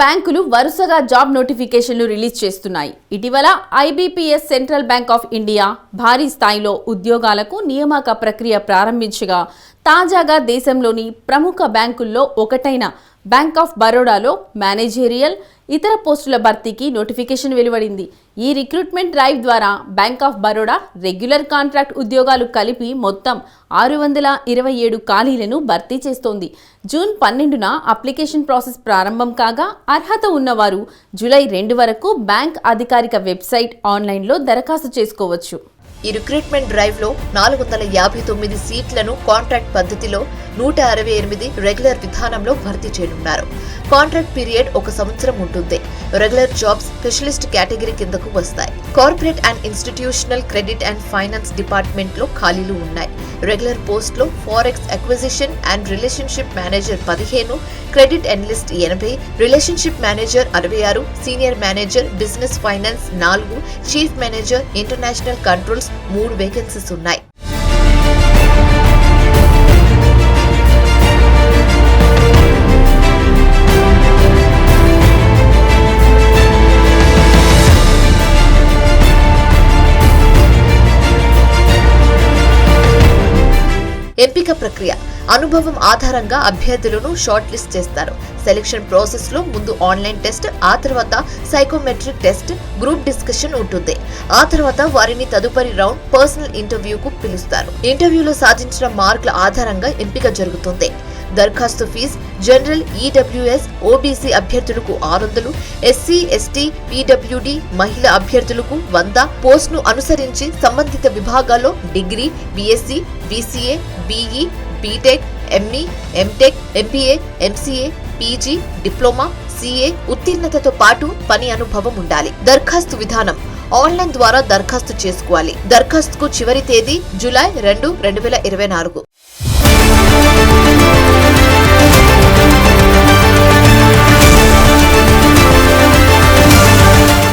బ్యాంకులు వరుసగా జాబ్ నోటిఫికేషన్లు రిలీజ్ చేస్తున్నాయి. ఇటీవల IBPS central bank of India భారీ స్థాయిలో ఉద్యోగాలకు నియామక ప్రక్రియ ప్రారంభించగా తాజాగా దేశంలోని ప్రముఖ బ్యాంకుల్లో ఒకటైన బ్యాంక్ ఆఫ్ బరోడాలో మేనేజేరియల్ ఇతర పోస్టుల భర్తీకి నోటిఫికేషన్ వెలువడింది. ఈ రిక్రూట్మెంట్ డ్రైవ్ ద్వారా bank of Baroda regular contract ఉద్యోగాలు కలిపి మొత్తం ఆరు వందల ఇరవై ఏడు ఖాళీలను భర్తీ చేస్తోంది. జూన్ పన్నెండున అప్లికేషన్ ప్రాసెస్ ప్రారంభం కాగా అర్హత ఉన్నవారు జూలై రెండు వరకు బ్యాంక్ అధికారిక వెబ్సైట్ ఆన్లైన్లో దరఖాస్తు చేసుకోవచ్చు. ఈ రిక్రూట్మెంట్ డ్రైవ్లో నాలుగు వందల యాభై తొమ్మిది సీట్లను కాంట్రాక్ట్ పద్ధతిలో నూట అరవై ఎనిమిది రెగ్యులర్ విధానంలో భర్తీ చేయనున్నారు. కాంట్రాక్ట్ పీరియడ్ ఒక సంవత్సరం ఉంటుంది. రెగ్యులర్ జాబ్స్ స్పెషలిస్ట్ కేటగిరీ కిందకు వస్తాయి. Corporate and institutional credit and finance డిపార్ట్మెంట్లో ఖాళీలు ఉన్నాయి. రెగ్యులర్ పోస్ట్లో forex acquisition and relationship manager పదిహేను క్రెడిట్ అనలిస్ట్ ఎనభై రిలేషన్షిప్ మేనేజర్ అరవై ఆరు సీనియర్ మేనేజర్ బిజినెస్ ఫైనాన్స్ నాలుగు చీఫ్ మేనేజర్ ఇంటర్నేషనల్ కంట్రోల్స్ మూడు వేకెన్సీస్ ఉన్నాయి. ఎంపిక ప్రక్రియ. అనుభవం ఆధారంగా అభ్యర్థులను షార్ట్ లిస్ట్ చేస్తారు. సెలక్షన్ ప్రాసెస్లో ముందు ఆన్లైన్ టెస్ట్ ఆ తర్వాత సైకోమెట్రిక్ టెస్ట్ గ్రూప్ డిస్కషన్ ఉంటుంది. ఆ తర్వాత వారిని తదుపరి రౌండ్ పర్సనల్ ఇంటర్వ్యూకు పిలుస్తారు. ఇంటర్వ్యూలో సాధించిన మార్కుల ఆధారంగా ఎంపిక జరుగుతుంది. దరఖాస్తు ఫీజు జనరల్ ఈడబ్ల్యూఎస్ ఓబీసీ అభ్యర్థులకు ఆరు వందలు ఎస్సీ ఎస్టీ పీడబ్ల్యూడి మహిళ అభ్యర్థులకు వంద. పోస్ట్ను అనుసరించి సంబంధిత విభాగాల్లో degree BSc BCA BE BTech ME MTech MBA MCA PG diploma CA ఉత్తీర్ణతతో పాటు పని అనుభవం ఉండాలి. దరఖాస్తు విధానం. ఆన్లైన్ ద్వారా దరఖాస్తు చేసుకోవాలి. దరఖాస్తుకు చివరి తేదీ జులై రెండు రెండు వేల ఇరవై నాలుగు. Música